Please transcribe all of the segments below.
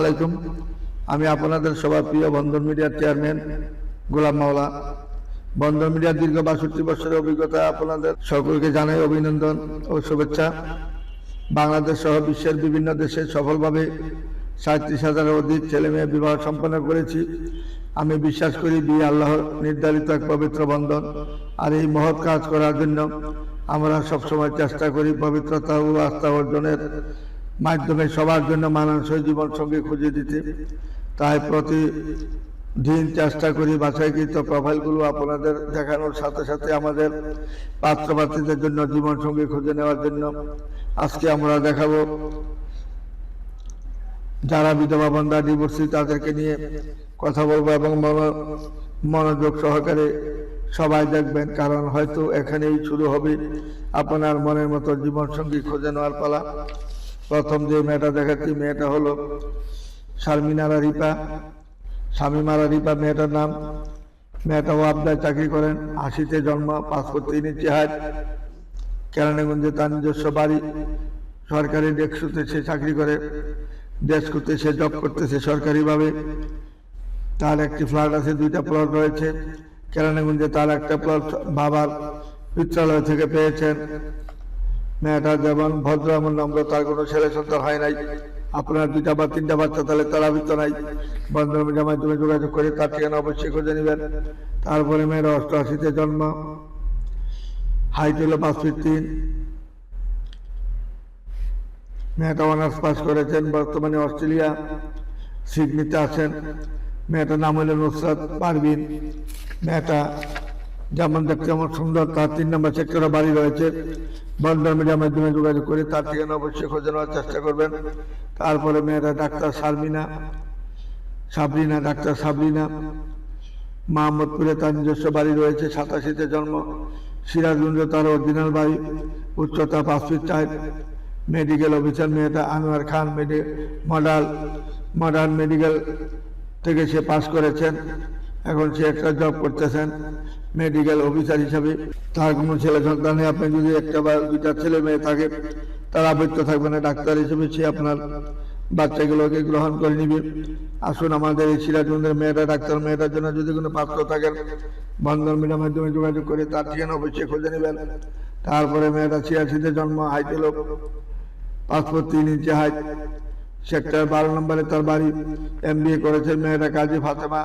আলাইকুম। আমি আপনাদের সবার প্রিয় বন্ধন মিডিয়ার চেয়ারম্যান গোলাম মাওলা। বন্ধন মিডিয়ার দীর্ঘ বাষট্টি বছরের অভিজ্ঞতা আপনাদের সকলকে জানাই অভিনন্দন ও শুভেচ্ছা। বাংলাদেশ সহ বিশ্বের বিভিন্ন দেশে সফলভাবে সাঁত্রিশ হাজারের অধিক ছেলে মেয়ে বিবাহ সম্পন্ন করেছি। আমি বিশ্বাস করি বিয়ে আল্লাহর নির্ধারিত এক পবিত্র বন্ধন আর এই মহৎ কাজ করার জন্য আমরা সবসময় চেষ্টা করি পবিত্রতা ও আস্থা অর্জনের মাধ্যমে সবার জন্য মানানসই জীবন সঙ্গী খুঁজে দিতে। তাই প্রতিদিন চেষ্টা করি বাছাইকৃত প্রোফাইলগুলো আপনাদের দেখানোর সাথে সাথে আমাদের পাত্রপাত্রীদের জন্য জীবন সঙ্গী খুঁজে নেওয়ার জন্য আজকে আমরা দেখাবো যারা বিধবা বন্ধা ডিভোর্সি তাদেরকে নিয়ে কথা বলব এবং মনো- মনোযোগ সহকারে সবাই দেখবেন, কারণ হয়তো এখানেই শুরু হবে আপনার মনের মতো জীবন সঙ্গী খুঁজে নেওয়ার পালা। প্রথম যে মেয়েটা দেখাচ্ছি, মেয়েটা হলো শারমিনারা রিপা। স্বামীমারা রিপা মেয়েটার নাম। মেয়েটা ওয়াবদায় চাকরি করেন, আশিতে জন্ম পাসপোর্ট তিন হাইট। কেরানীগঞ্জে তার নিজস্ব বাড়ি। সরকারি ডেস্কুতে সে চাকরি করে ডেস্কুতে সে জব করতেছে সরকারিভাবে। তার একটি ফ্ল্যাট আছে, দুইটা প্লট রয়েছে। কেরানীগঞ্জে তার একটা প্লট বাবার পিত্রালয় থেকে পেয়েছেন। মেয়েটা যেমন ভদ্র, এমন নম্র, তার কোনো ছেলে সন্তান হয় নাই। আপনার দুইটা বা তিনটা বাচ্চা, তাহলে তারা ভিতর নাই। বন্ধন মিডিয়ার মাধ্যমে যোগাযোগ করে তার ঠিকানা অবশ্যই খুঁজে নেবেন। তারপরে মেয়েরা অষ্টআশিতে জন্ম। হাইট হলো পাঁচ ফিট তিন। মেয়েটা অনার্স পাস করেছেন, বর্তমানে অস্ট্রেলিয়া, সিডনিতে আছেন। মেয়েটার নাম হলো নুসরাত পারবিন মেয়েটা যেমন দেখতে আমার সুন্দর, তার তিন নম্বর সেক্টরে বাড়ি রয়েছে। বন্ধন মিডিয়ার মাধ্যমে যোগাযোগ করে তার ঠিকানা অবশ্যই খুঁজে নেওয়ার চেষ্টা করবেন। তারপরে মেয়েটা ডাক্তার শারমিনা, সাবরিনা, ডাক্তার সাবরিনা। মাহমুদপুরে তার নিজস্ব বাড়ি রয়েছে, সাতাশিতে জন্ম। সিরাজগঞ্জ তার অরিজিনাল বাড়ি, উচ্চতা পাঁচ ফিট চার। মেডিকেল অফিসার মেয়েটা আনোয়ার খান, মেডি মডাল মডার্ন মেডিকেল থেকে সে পাশ করেছেন। এখন সে একটা জব করতেছেন মেডিকেল অফিসার হিসাবে। তার কোনো ছেলে সন্তান নেই। আপনি যদি একটা বা দুইটা ছেলে মেয়ে থাকে, তার আবৃত্ত থাকবে না। ডাক্তার হিসেবে সে আপনার বাচ্চাগুলোকে গ্রহণ করে নিবে। আসুন, আমাদের এই সিরাজগঞ্জের মেয়েটা ডাক্তার মেয়েটার জন্য যদি কোনো পাত্র থাকেন, বন্ধন মিডিয়ার মাধ্যমে যোগাযোগ করে তার ঠিকানা অবশ্যই খুঁজে নেবেন। তারপরে মেয়েটা ছিয়াশিতে জন্ম, হাইট হলো পাসপোর্ট তিন ইঞ্চি হাইট। সেক্টর বারো নম্বরে তার বাড়ি এম বি এ করেছেন মেয়েটা কাজী ফাতেমা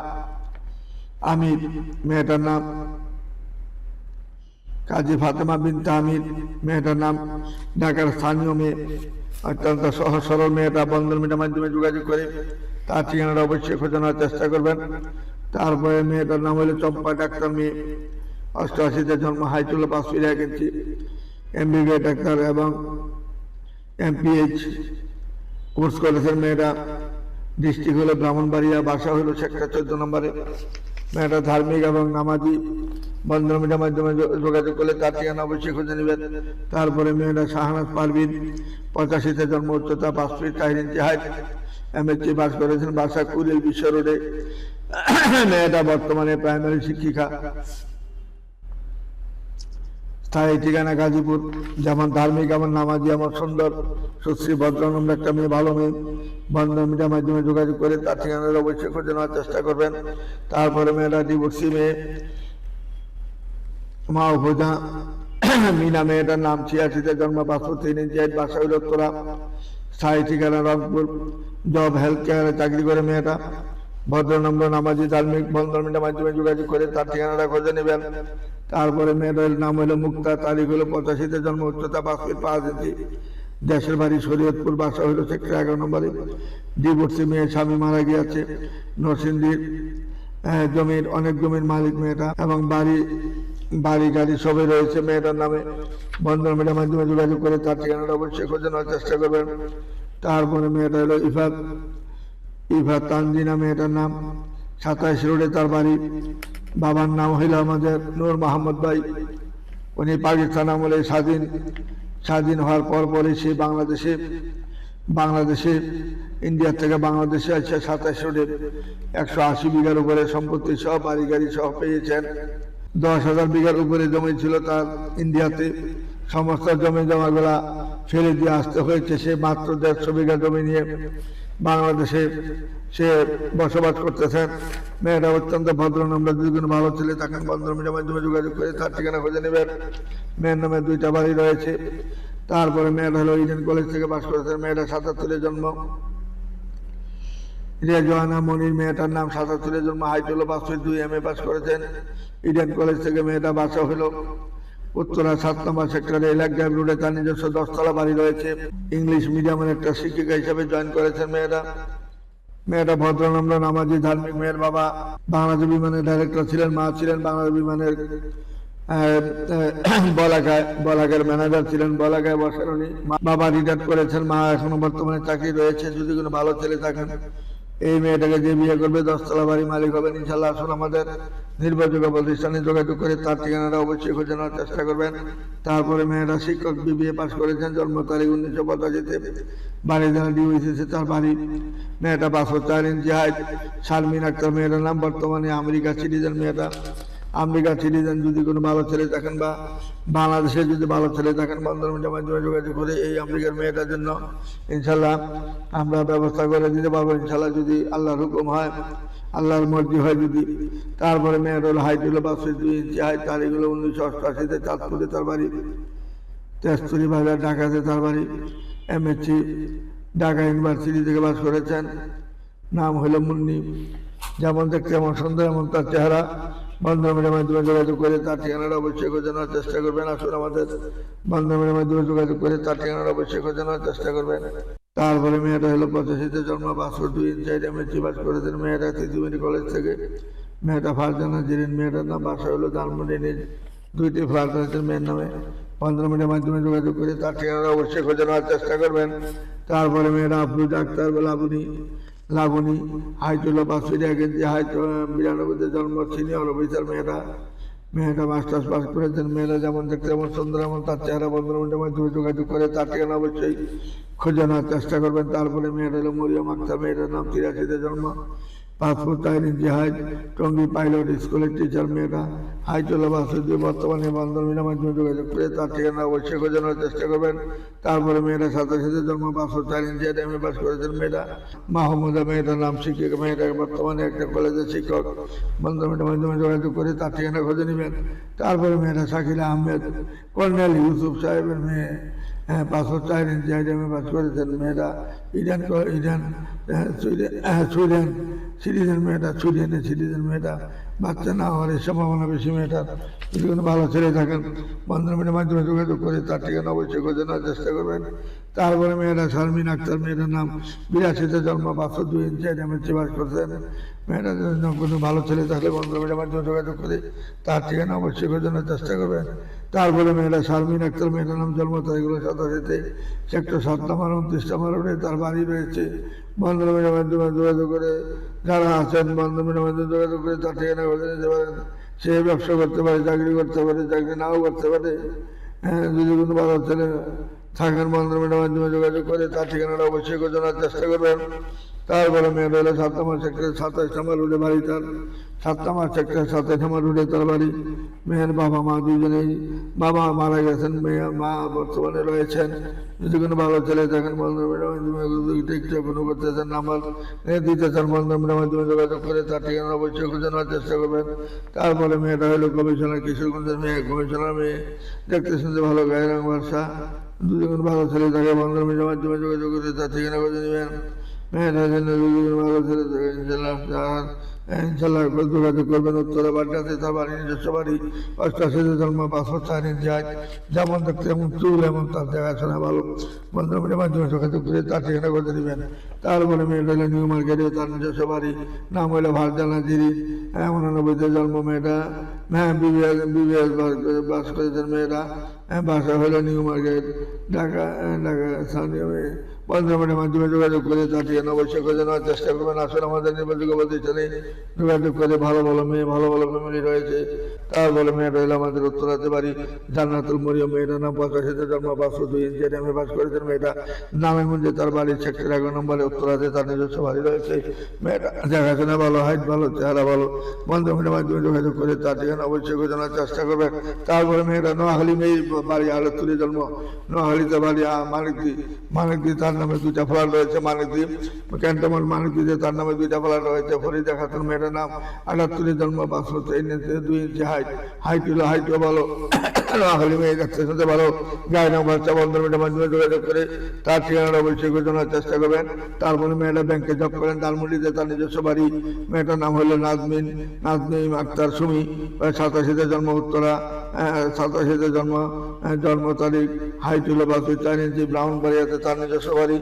আমির, মেয়েটার নাম কাজী ফাতেমা বিন তামির মেয়েটার নাম ঢাকার স্থানীয় মেয়ে। অত্যন্ত সহজ সরল মেয়েটা বন্ধন মিডিয়ার মাধ্যমে যোগাযোগ করে তার ঠিকানাটা অবশ্যই খোঁজানোর চেষ্টা করবেন। তারপরে মেয়েটার নাম হলো চম্পা ডাক্তার মেয়ে। অষ্টআশিতে জন্ম হাইটুল্লা পাঁচ ফিরে ইঞ্চি এমবিবিএ ডাক্তার এবং এমপিএইচ কোর্স করেছেন মেয়েরা ডিস্ট্রিক্ট হলো ব্রাহ্মণবাড়িয়া, বাসা হলো সেক্টর চোদ্দ নম্বরে। মেয়েটা ধার্মিক এবং নামাজি মিডিয়ার মাধ্যমে যোগাযোগ করলে তার ঠিকানা অবশ্যই খুঁজে নেবেন তারপরে মেয়েরা শাহনাজ পারবিন পঁচাশিতে জন্ম, উচ্চতা পাঁচ ফিট, চার ইঞ্চি হাইট এমএসসি পাস করেছেন বাসা কুড়িল বিশ্ব রোডে। মেয়েটা বর্তমানে প্রাইমারি শিক্ষিকা। স্থায়ী ঠিকানা গাজীপুর, যেমন ধার্মিক আমার নামাজি আমার সুন্দর, সুশ্রী ভদ্রনম্র একটা মেয়ে, ভালো মেয়ে, বন্ধন মিডিয়ার মাধ্যমে যোগাযোগ করে তার ঠিকানার অবশ্যই খুঁজে নেওয়ার চেষ্টা করবেন। তারপরে মেয়েরা ডিভোর্সি মেয়ে, মা উপজা, মিনা মেয়েটার নাম ছিয়াশিতে জন্ম পাঁচশো তিন ইঞ্চি হাইট বাসা হইল তোরা স্থায়ী ঠিকানা রংপুর, জব হেলথ কেয়ারে চাকরি করে মেয়েটা। ভদ্রনম্র নামাজি, ধার্মিক বন্ধন মিডিয়ার মাধ্যমে যোগাযোগ করে তার ঠিকানাটা খুঁজে নেবেন। তারপরে মেয়েটার নাম হলো মুক্তা, তারিখ হলো পঁচাশিতে জন্ম, উচ্চতা পাঁচ ফিট পাঁচ দেশের বাড়ি শরীয়তপুর, বাসা হলো সেক্টর এগারো নম্বরে। ডিভোর্সি মেয়ে স্বামী মারা গিয়েছে। নরসিংদীর জমির, অনেক জমির মালিক মেয়েটা এবং বাড়ি বাড়ি, গাড়ি সবই রয়েছে মেয়েটার নামে। বন্ধন মেয়েটার মাধ্যমে যোগাযোগ করে তার ঠিকানাটা অবশ্যই খোঁজে নেওয়ার চেষ্টা করবেন। তারপরে মেয়েটা হলো ইফাত। ইফাত তানজিনা মেয়েটার নাম। সাতাইশ রোডে তার বাড়ি। বাবার নাম হইল আমাদের নূর মাহমদ ভাই। উনি পাকিস্তান আমলে স্বাধীন। স্বাধীন হওয়ার পর পরে সে বাংলাদেশে বাংলাদেশে, ইন্ডিয়া থেকে বাংলাদেশে আছে সাতাশ রোডে। একশো আশি বিঘার উপরে সম্পত্তি সহ বাড়ি গাড়ি সহ পেয়েছেন। দশ হাজার বিঘার উপরে জমি ছিল তার ইন্ডিয়াতে। সমস্ত জমি জমাগুলা ফেলে দিয়ে আসতে হয়েছে। সে মাত্র দেড়শো বিঘা জমি নিয়ে বাংলাদেশে সে বসবাস করতেছেন মেয়েরা অত্যন্ত ভদ্র নম্র যদি কোনো ভালো ছেলে থাকেন বন্ধুর মাধ্যমে যোগাযোগ করে তার ঠিকানা খুঁজে নেবেন মেয়ের নামে দুইটা বাড়ি রয়েছে। তারপরে মেয়েরা হলো ইডেন কলেজ থেকে পাশ করেছেন মেয়েরা সাতাত্তরে জন্ম। জোহানা মনির, মেয়েটার নাম সাতাত্তরের জন্ম। হাইটুলো পাঁচশো দুই এম এ পাস করেছেন। ইডেন কলেজ থেকে মেয়েটা বাসা হলো। উত্তরা সাত নম্বর সেক্টরে রোডে তার নিজস্ব দশতলা বাড়ি রয়েছে। ইংলিশ মিডিয়ামের একটা শিক্ষিকা হিসেবে জয়েন করেছেন মেয়েরা মেয়েটা নামাজি, ধার্মিক মেয়ের বাবা। বাংলাদেশ বিমানের ডাইরেক্টর ছিলেন, মা ছিলেন বাংলাদেশ বিমানের বলাকায় বলাকের ম্যানেজার ছিলেন বলাকায় বসেন উনি বাবা রিটায়ার করেছেন, মা এখনও বর্তমানে চাকরি রয়েছে, যদি কোনো ভালো ছেলে থাকেন। এই মেয়েটাকে যে বিয়ে করবে দশতলা বাড়ি মালিক হবেন, ইনশাল্লাহ আসুন আমাদের নির্ভরযোগ্য প্রতিষ্ঠানে যোগাযোগ করে তার ঠিকানাটা অবশ্যই খুঁজে নেওয়ার চেষ্টা করবেন। তারপরে মেয়েরা শিক্ষক বিবিএ পাশ করেছেন, জন্ম তারিখ উনিশশো পঁচাশিতে বাড়ি যারা ডিউসিসি তার বাড়ি। মেয়েটা পাঁচশো চার ইঞ্চি হাইট শারমিন আক্তার মেয়েটার নাম, বর্তমানে আমেরিকা সিটিজেন মেয়েটা। আমেরিকা সিটিজেন যদি কোনো ভালো ছেলে থাকেন বা বাংলাদেশে যদি ভালো ছেলে থাকেন বন্ধন মাধ্যমে যোগাযোগ করে এই আমেরিকার মেয়েটার জন্য ইনশাল্লাহ আমরা ব্যবস্থা করে দিতে পারব। ইনশাল্লাহ যদি আল্লাহর হুকুম হয়, আল্লাহর মর্জি হয় যদি, তারপরে মেয়ের হলো হাইট হলো পাঁচশো দুই ইঞ্চি হাইট তারিখ হলো উনিশশো অষ্টআশিতে চাঁদপুরে তার বাড়ি তেস্তুরি বাজার, ঢাকাতে তার বাড়ি এমএসসি ঢাকা ইউনিভার্সিটি থেকে বাস করেছেন। নাম হলো মুন্নি। যেমন দেখতে এমন সুন্দর, এমন তার চেহারা। বন্ধনের মাধ্যমে যোগাযোগ করে তার ঠিকানাটা অবশ্যই খোঁজে নেওয়ার চেষ্টা করবেন। আসুন আমাদের বন্ধনের মাধ্যমে যোগাযোগ করে তার ঠিকানাটা অবশ্যই খোঁজে নেওয়ার চেষ্টা করবেন। তারপরে মেয়েটা হলো পঁচাশিতে জন্ম পাঁচশো দুই ইঞ্চাইড এমএসসি পাস করেছেন মেয়েটা তিতুমিরি কলেজ থেকে। মেয়েটা ফারজানা জিরিন, মেয়েটার নাম বাসা হলো ধানমন্ডি দুইটি ফ্ল্যাট রয়েছে মেয়ের নামে। পনেরো মিনিটের মাধ্যমে যোগাযোগ করে তার ঠিকানা অবশ্যই খোঁজে নেওয়ার চেষ্টা করবেন। তারপরে মেয়েরা আফরুজ আক্তার বা লাবণী লাবণী বাসুরি আগে গেঞ্জি হাইট বিরানব্বইতে জন্ম, সিনিয়র অফিসার মেয়েরা মেয়েটা মাস্টার্স পাস করেছেন মেয়েরা যেমন দেখতে যেমন সুন্দর, এমন তার চেহারা বন্ধুর মধ্যে যোগাযোগ করে, তার ঠিকানা অবশ্যই খোঁজানোর চেষ্টা করবেন। তারপরে মেয়েটা হলো মরিয়ম আক্তার, মেয়েটার নাম তিরাশিতে জন্ম। Passport inch height Tongi pilot স্কুলের টিচার মেয়েটা হাইটুল্লা বাসুদ্দি বর্তমানে বন্ধন মিলের মাধ্যমে যোগাযোগ করে তার ঠিকানা অবশ্যই খোঁজানোর চেষ্টা করবেন। তারপরে মেয়েরা সাতাশিতে জন্ম passport inch height M pass করেছেন মেয়েটা মাহমুদা মেয়েটার নাম শিক্ষিকা মেয়েটা বর্তমানে একটা কলেজের শিক্ষক। বন্ধন মিলের মাধ্যমে যোগাযোগ করে তার ঠিকানা খুঁজে নেবেন। তারপরে মেয়েরা শাকিলা আহমেদ, কর্নেল ইউসুফ সাহেবের মেয়ে। পাঁচশো চার ইঞ্চি আইটেমে পাস করেছেন মেয়েরা ইরান ইরান হ্যাঁ, সুইডেন হ্যাঁ, সুইডেন সিটিজেন মেয়েটা সুইডেনের সিটিজেন মেয়েটা বাচ্চা না হওয়ার সম্ভাবনা বেশি, মেয়েটার। যদি কোনো ভালো ছেলে থাকেন বন্ধন মিলের মাধ্যমে যোগাযোগ করে তার ঠিকানা অবশ্যই খোঁজে নেওয়ার চেষ্টা করবেন। তারপরে মেয়েরা শারমিন আক্তার, মেয়েটার নাম বিরাশিতে জন্ম পাঁচশো দুই ইঞ্চি আইটেমে বাস করছেন। মেয়েটা জন্য কোনো ভালো ছেলে থাকলে বন্ধন মিলের মাধ্যমে যোগাযোগ করে তার ঠিকানা অবশ্যই খোঁজানোর চেষ্টা করবেন। তারপরে মেয়েরা শারমিন আক্তার, মেয়েটার নাম জন্ম তারিখগুলো সাতাশিতে সেক্টর সাত নম্বর, উনত্রিশ নম্বর রোডে তার বাড়ি রয়েছে। বন্ধনের মাধ্যমে যোগাযোগ করে, যারা আছেন বান্ধবের মাধ্যমে যোগাযোগ করে, তার ঠিকানা খুঁজে নিতে পারেন। সে ব্যবসা করতে পারে, চাকরি করতে পারে, চাকরি নাও করতে পারে। হ্যাঁ যদি কোনো বাধা ছেলে থাকেন বন্ধনের মাধ্যমে যোগাযোগ করে তার ঠিকানাটা অবশ্যই খোঁজানোর চেষ্টা করবেন। তারপরে মেয়েটা হলো সাতটা নম্বর সেক্টর সাতাশ নম্বর রোডে বাড়ি তার। সাত নম্বর সেক্টর সাতাশ নম্বর রোডে তার বাড়ি। মেয়ের বাবা মা দুজনেই বাবা মারা গেছেন, মেয়ে মা বর্তমানে রয়েছেন। যদি কোনো ভালো ছেলে থাকেন টিকটক কোনো করতেছেন নাম্বার দিতে চান বন্ধন মাধ্যমে যোগাযোগ করে তার ঠিকানা অবশ্যই খুঁজে নেওয়ার চেষ্টা করবেন। তারপরে মেয়েটা হলো কমিশনার কিশোরগঞ্জের মেয়ে। কমিশনার মেয়ে দেখতে শুনতে ভালো, গায়ের রং ভাষা দুজন ভালো ছেলে থাকে বন্ধন মাধ্যমে যোগাযোগ করে তার ঠিকানা খুঁজে নেবেন। মেয়েরা যেন দুজন ভালো ছেলে থাকে ইনশাল্লাহ তার ইনশাল্লাহ যোগাযোগ করবেন, উত্তরা বাড়িটাতে তার বাড়ি, নিজস্ব বাড়ি অষ্টাশিতে জন্ম পাঁচশো চার ইঞ্চি যেমন দেখতে এমন চুল, এমন তার দেখাশোনা ভালো। বন্ধুদের মাধ্যমে যোগাযোগ করে তার ঠিকানা করে দেবেন তারপরে মেয়েটা হলো নিউ মার্কেটে, তার নিজস্ব বাড়ি, নাম হলো ভারজানা জিরি উনানব্বইতে জন্ম মেয়েটা। হ্যাঁ বিবিএস বিবিএস বাস করেছেন মেয়েরা হ্যাঁ বাসা হলো নিউ মার্কেট ঢাকা ঢাকা স্থানীয় মেয়ে মাধ্যমে যোগাযোগ করে তার ঠিকানা অবশ্যই করে নেওয়ার চেষ্টা করবেন। আসলে আমাদের নির্বাচক প্রতিষ্ঠানে যোগাযোগ করে ভালো ভালো মেয়ে, ভালো ভালো ফ্যামিলি রয়েছে। তারপরে মেয়ে হলো আমাদের উত্তরাতে বাড়ি, জান্নাতুল মরিয়ম। মেয়েটার নাম পঁচাশিতে জন্ম পাঁচশো দুই ইঞ্চি এমএ পাস করেছেন। মেয়েটা নামে মধ্যে তার বাড়ি সেক্টর এগারো নম্বরে উত্তরাতে তার নিজস্ব বাড়ি রয়েছে। মেয়েটা দেখাশোনা ভালো, হাইট ভালো, চেহারা ভালো। বন্ধুদের মাধ্যমে যোগাযোগ করে তার ঠিকানা অবশ্যই খোঁজানোর চেষ্টা করবেন। তারপরে মেয়েটা নোয়াখালী মেয়ে, বাড়ি আলতুলি জন্ম। নোয়াখালীতে বাড়ি মানিকদি মানিকদি তার নামে দুইটা ফ্ল্যাট রয়েছে মানিকদি ক্যান্টনমেন্ট মানিকদিতে তার নামে দুইটা ফ্ল্যাট রয়েছে, ফরিদা খাতুন মেয়েটার নাম আটাত্তরে জন্ম তিন ইঞ্চি দুই ইঞ্চি হাইট হাইট হলো হাইটও ভালো নোয়াখালী মেয়ে দেখতে শুনতে ভালো। গায়ে নাম বাচ্চা, বন্ধন মেয়েটার মাধ্যমে যোগাযোগ করে। তার ঠিকানাটা অবশ্যই ঘোষণার চেষ্টা করবেন। তারপরে মেয়েটা ব্যাংকে জব করেন দালমুড়িতে তার নিজস্ব বাড়ি। মেয়েটার নাম হলো নাজমিন নাজমিন আক্তার সুমি। সাতাশিতে জন্ম উত্তরা সাতাশিতে জন্ম জন্ম তারিখ হাইট হলো বাসু ইঞ্চি ব্রাউন বাড়িয়াতে তার নিজস্ব বাড়ি।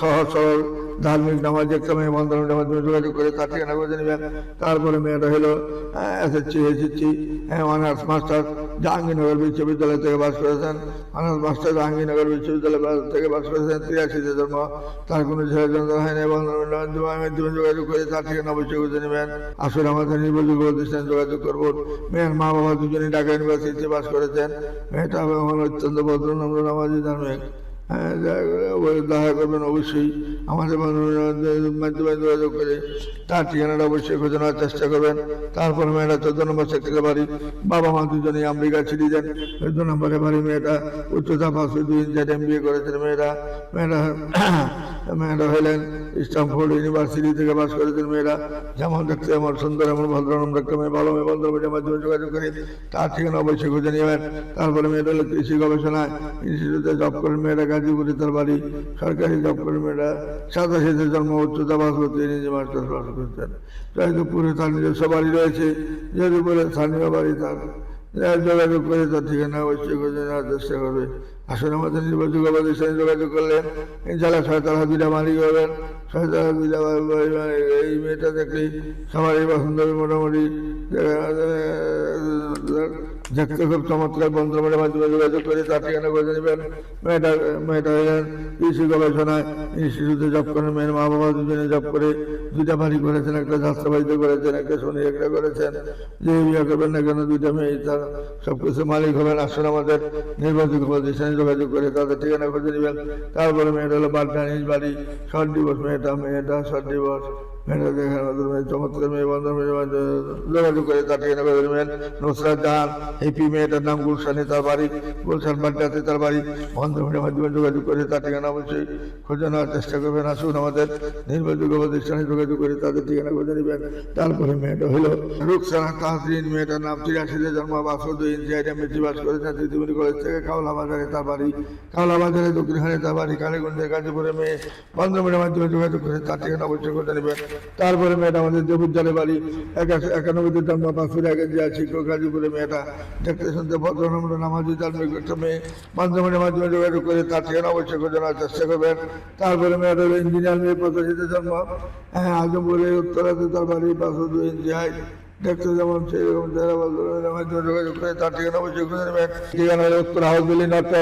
সহজ সরল, ধার্মিক নামাজ একটা মেয়ে বন্ধনের মাধ্যমে যোগাযোগ করে তার ঠিকানা করে নেবেন। তারপরে মেয়েটা হলো SSC SSC honours master Jahangirnagar বিশ্ববিদ্যালয় থেকে বাস করেছেন। আনন্দ মাস্টার জাহাঙ্গীরনগর বিশ্ববিদ্যালয় থেকে বাস করেছেন। তিরাশিতে জন্ম। তার কোনো ছেলে জন্ম হয়নি এবং যোগাযোগ করে তার ঠিকানা অবশ্যই খুঁজে নেবেন। আসলে আমাদের নির্ভরযোগ্য প্রতিষ্ঠানে যোগাযোগ করব। মেয়ের মা বাবা দুজনেই ঢাকা ইউনিভার্সিটিতে বাস করেছেন। মেয়েটা হলো অত্যন্ত ভদ্র, নম্র, নামাজি, ধার্মিক। হ্যাঁ, দেখা করবেন অবশ্যই। আমাদের মাধ্যমে যোগাযোগ করে তার ঠিকানাটা অবশ্যই খোঁজানোর চেষ্টা করবেন। তারপর মেয়েটা চোদ্দ নম্বর সেক্টরে বাড়ি। বাবা মা দুজনেই আমেরিকা সিটিজেন চোদ্দ নম্বরে বাড়ি মেয়েটা উচ্চতা পাশে দুই ইঞ্চার এম বিএ করেছেন মেয়েটা। মেয়েরা মেয়েরা হলেন স্টামফোর্ড ইউনিভার্সিটি থেকে পাস করেছেন মেয়েরা। যেমন দেখতে আমার সুন্দর এমন ভদ্র একটা মেয়ে, ভালো মেয়ে বন্ধ মাধ্যমে যোগাযোগ করে, তার ঠিকানা অবশ্যই খুঁজে নেবেন। তারপরে মেয়েটা হলো কৃষি গবেষণায় ইনস্টিটিউটে জব করেন মেয়েরা গাজীপুরে তার বাড়ি, সরকারি জব করেন মেয়েরা সাতাশিতে জন্ম, উচ্চতা বাস করতে নিজে মাস্টার বাস করতেন জয়দেবপুরে তার নিজস্ব বাড়ি রয়েছে জয়দেবপুরে স্থানীয় বাড়ি তার। যোগাযোগ করে তার ঠিকানা অবশ্যই খুঁজে নেওয়ার চেষ্টা করবে। আসলে আমাদের নির্ভরযোগ্য প্রতিষ্ঠানে যোগাযোগ করলেন ইনশাল্লাহ ছয়তলা দুইটা মালিক হবেন। বাড়ি- বাড়ি- এই মেয়েটা দেখলেই সবারই পছন্দ হবে মোটামুটি। দেখতে খুব চমৎকার বন্ধুদের মাধ্যমে যোগাযোগ করে, তার ঠিকানা করে নেবেন মেয়েটা মেয়েটা হলেন কৃষি গবেষণায় ইনস্টিটিউটে জব করেন মেয়ের মা বাবা দুজনে জব করে, দুইটা বাড়ি করেছেন, একটা যাত্রাবাড়িতে করেছেন, একটা শনি একটা করেছেন। যে বিয়ে করবেন না কেন, দুইটা মেয়ে, তার সব কিছু মালিক হবেন আসলে আমাদের নির্বাচিত প্রতিষ্ঠানে যোগাযোগ করে তাদের ঠিকানা খুঁজে নেবেন। তারপরে মেয়েটা হলো বাড্ডা নিজ বাড়ি শর্ট দিবস মেয়েটা মেয়েটা শর্ট মাধ্যমে যোগাযোগ করে তার ঠিকানা করে হেপি মেয়েটার নাম গুলশানে তার বাড়ি। গুলশান বাড্ডাতে তার বাড়ি। বন্ধন মেয়ের মাধ্যমে যোগাযোগ করে তার ঠিকানা অবশ্যই খুঁজে নেওয়ার চেষ্টা করবেন। আসুন আমাদের নির্ভরযোগ্য প্রতিষ্ঠানে যোগাযোগ করে তাদের ঠিকানা খুঁজে নেবেন। তারপরে মেয়েটা হলো রুকসানা তাহসিন, মেয়েটার নাম তিরাশিতে জন্ম বাসো দুই ইঞ্চি আইটা মেট্রি বাস করেছেন তিতুমিরি কলেজ থেকে কাওলা বাজারে তার বাড়ি। কাওলা বাজারে দক্ষিণখানে তার বাড়ি কালীগঞ্জের গাজীপুরে মেয়ে। বন্ধ মেয়ের মাধ্যমে যোগাযোগ করে তার ঠিকানা অবশ্যই খুঁজে নেবেন। তারপরে মেয়েটা আমাদের দেবুদ্দারে বাড়ি, একা- একানব্বইতে জন্ম ফিরে আগে যে আছে গাজীপুরে মেয়েটা। দেখতে শুনতে ভদ্র নম্র নামাজি, তার একটা মেয়ে। মাঝে মাধ্যমে যোগাযোগ করে তার ঠিকানা অবশ্যই ঘোষণার চেষ্টা করবেন। তারপরে মেয়েটা ইঞ্জিনিয়ার মেয়ে প্রকাশিত জন্ম। হ্যাঁ আজমপুরে উত্তরাতে তার বাড়ি পাঁচশো দুই ইঞ্চি যেমন সেরকম যোগাযোগ করে, তার ঠিকানা ঠিকানা উত্তর হাউস বিল্ডিং নর্থ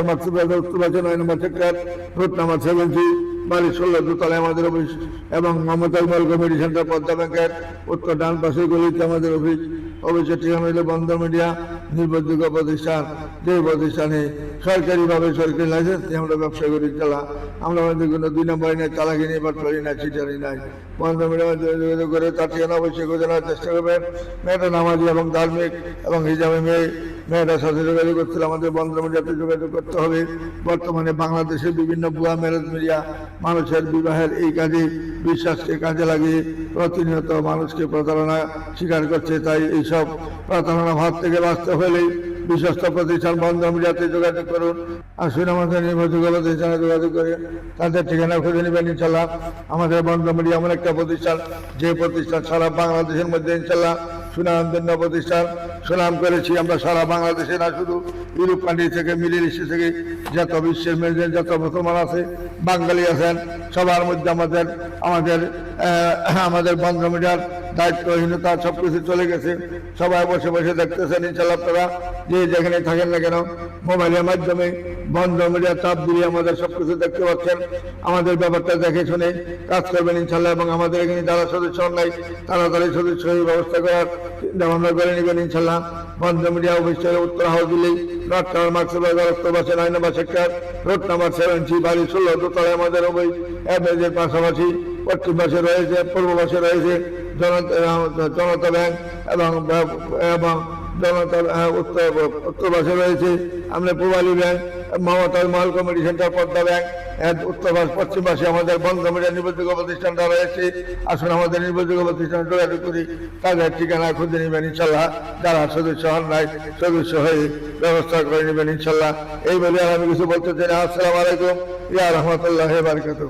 উত্তর আছে নয় নম্বর সেক্টর, রোড নাম্বার সেভেন্টি বাড়ি ষোলো, দোতলায় আমাদের অফিস এবং Mamata mall committee centre, Padma ব্যাংকের উত্তর ডান পাশের গলিতে আমাদের অফিস। অফিসের ঠিকানা হলো বন্ধ মিডিয়া, নির্ভরযোগ্য প্রতিষ্ঠান, যে প্রতিষ্ঠানে সরকারিভাবে সরকারি লাইসেন্স নিয়ে আমরা ব্যবসা করি, চালা। আমরা আমাদের কোনো দুই নম্বরই নাই, চালাকি নেই বাটফারি নাই, চিটারি নাই। বন্ধ মিডিয়া যোগাযোগ করে তার ঠিকানা অবশ্যই নেওয়ার চেষ্টা করবেন। মেয়েটা নামাজি এবং ধার্মিক এবং হিজাবে মেয়ে। মেয়েটার সাথে যোগাযোগ করতে হলে আমাদের বন্ধ মিডিয়াতে যোগাযোগ করতে হবে। বর্তমানে বাংলাদেশের বিভিন্ন ভুয়া ম্যারেজ মিডিয়া মানুষের বিবাহের এই কাজে বিশ্বাসকে কাজে লাগিয়ে প্রতিনিয়ত মানুষকে প্রতারণা স্বীকার করছে, তাই এইসব প্রতারণা ভাব থেকে বাঁচতে হলেই বিশ্বস্ত প্রতিষ্ঠান বন্ধ মিডিয়াতে যোগাযোগ করুন। আসুন আমাদের নির্ভরযোগ্য প্রতিষ্ঠানে যোগাযোগ করে, তাদের ঠিকানা খুঁজে নেবেন ইনশাল্লাহ আমাদের বন্ধ মিডিয়া এমন একটা প্রতিষ্ঠান, যে প্রতিষ্ঠান সারা বাংলাদেশের মধ্যে ইনশাল্লাহ সুনামধন্য প্রতিষ্ঠান। সুনাম করেছি আমরা সারা বাংলাদেশে না শুধু ইউরোপ কান্ট্রি থেকে, মিডিল ইস্ট থেকে যত বিশ্বের মেয়েদের যত মুসলমান আছে, বাঙালি আছেন, সবার মধ্যে আমাদের আমাদের আমাদের বন্ধ মিডিয়ার দায়িত্বহীনতা সব কিছু চলে গেছে। সবাই বসে বসে দেখতেছেন ইনশাল্লাহ আপনারা। যে যেখানে থাকেন না কেন, মোবাইলের মাধ্যমে বন্ধ মিডিয়া চাপ দিয়ে আমাদের সব কিছু দেখতে পাচ্ছেন। আমাদের ব্যাপারটা দেখে শুনে কাজ করবেন ইনশাল্লাহ এবং আমাদের এখানে যারা সদস্য নাই তারা তাড়াতাড়ি সদস্য ব্যবস্থা করার চিন্তা ভাবনা করে নেবেন ইনশাল্লাহ বন্ধ মিডিয়া অফিসের উত্তর হাউস দিলেই নর্থ টাওয়ার উত্তর পাশে নয় নম্বর সেক্টর রোড নাম্বার সেভেন্টি বাড়ি ষোলো, দোতলায় আমাদের অফিস এর পাশাপাশি পশ্চিম পাশে রয়েছে পূর্ব পাশে রয়েছে জনতা জনতা ব্যাংক এবং এবং জনতার হ্যাঁ, উত্তর উত্তর পাশে রয়েছে আমরা Pubali bank Mumtaz Mahal committee centre Padma bank উত্তর পাশ পশ্চিম পাশে আমাদের বন্ধ মিডিয়া নির্ভরযোগ্য প্রতিষ্ঠানটা রয়েছে। আসুন আমাদের নির্ভরযোগ্য প্রতিষ্ঠান যোগাযোগ করি তাদের ঠিকানা খুঁজে নেবেন ইনশাল্লাহ যারা সদস্য হন নাই সদস্য হয়ে ব্যবস্থা করে নেবেন ইনশাল্লাহ। এই বলে আমি কিছু বলতে চাই আসসালামু আলাইকুম। ইয়া রহমতুল্লাহ বারকাতুহ।